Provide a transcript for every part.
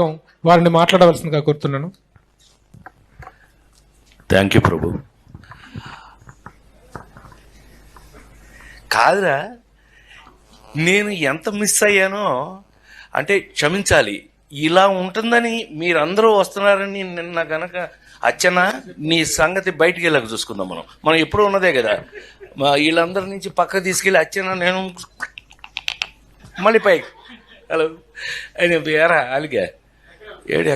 వారిని మాట్లాడవలసిందిగా కోరుతున్నాను. థ్యాంక్ యూ ప్రభు కాదురా నేను ఎంత మిస్ అయ్యానో అంటే క్షమించాలి ఇలా ఉంటుందని మీరందరూ వస్తున్నారని నిన్న గనక అచ్చన నీ సంగతి బయటికి వెళ్ళక చూసుకుందాం మనం. మనం ఎప్పుడూ ఉన్నదే కదా. వీళ్ళందరి నుంచి పక్క తీసుకెళ్ళి అచ్చన నేను మళ్ళీ పైకి. హలో ఆయన ఏరా అలిగా ఏడి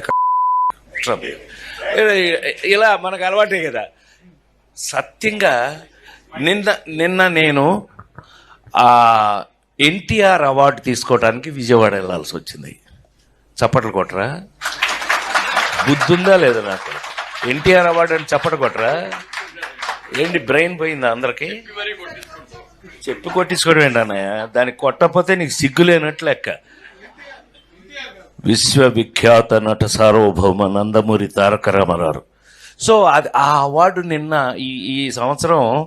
ఇలా మనకు అలవాటే కదా. సత్యంగా నిన్న నిన్న నేను ఆ ఎన్టీఆర్ అవార్డు తీసుకోవడానికి విజయవాడ వెళ్ళాల్సి వచ్చింది. చప్పట్లు కొట్టరా? బుద్ధుందా లేదా నాకు? ఎన్టీఆర్ అవార్డు అని చప్పట కొట్టరా? ఏంటి బ్రెయిన్ పోయిందా అందరికి? చెప్పి కొట్టించుకోవడం ఏంటి అన్నయ్య? దానికి కొట్టకపోతే నీకు సిగ్గు లేనట్లు లెక్క. విశ్వవిఖ్యాత నట సార్వభౌమ నందమూరి తారక రామారావు. సో అది ఆ అవార్డు నిన్న ఈ ఈ సంవత్సరం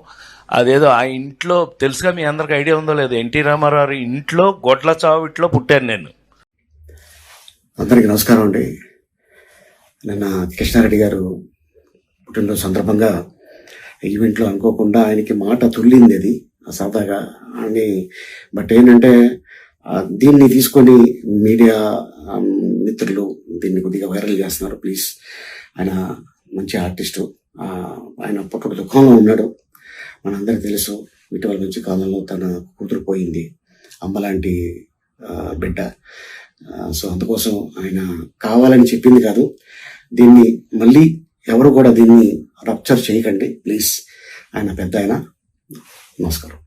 అదేదో ఆ ఇంట్లో తెలుసుగా మీ అందరికి ఐడియా ఉందో లేదో ఎన్టీ రామారావు ఇంట్లో గొడ్ల చావిట్లో పుట్టాను నేను. అందరికీ నమస్కారం అండి. నిన్న కృష్ణారెడ్డి గారు పుట్టినరోజు సందర్భంగా ఈవెంట్లో అనుకోకుండా ఆయనకి మాట తుల్లింది అది సరదాగా అని బట్ ఏంటంటే దీన్ని తీసుకొని మీడియా మిత్రులు దీన్ని కొద్దిగా వైరల్ చేస్తున్నారు. ప్లీజ్. ఆయన మంచి ఆర్టిస్టు. ఆయన పుట్టుక దుఃఖంలో ఉన్నాడు. మనందరికీ తెలుసు ఇటీవల మంచి కాలంలో తన కూతురు పోయింది. అమ్మలాంటి బిడ్డ. సో అందుకోసం ఆయన కావాలని చెప్పింది కాదు. దీన్ని మళ్ళీ ఎవరు కూడా దీన్ని రప్చర్ చేయకండి. ప్లీజ్. ఆయన పెద్ద ఆయన. నమస్కారం.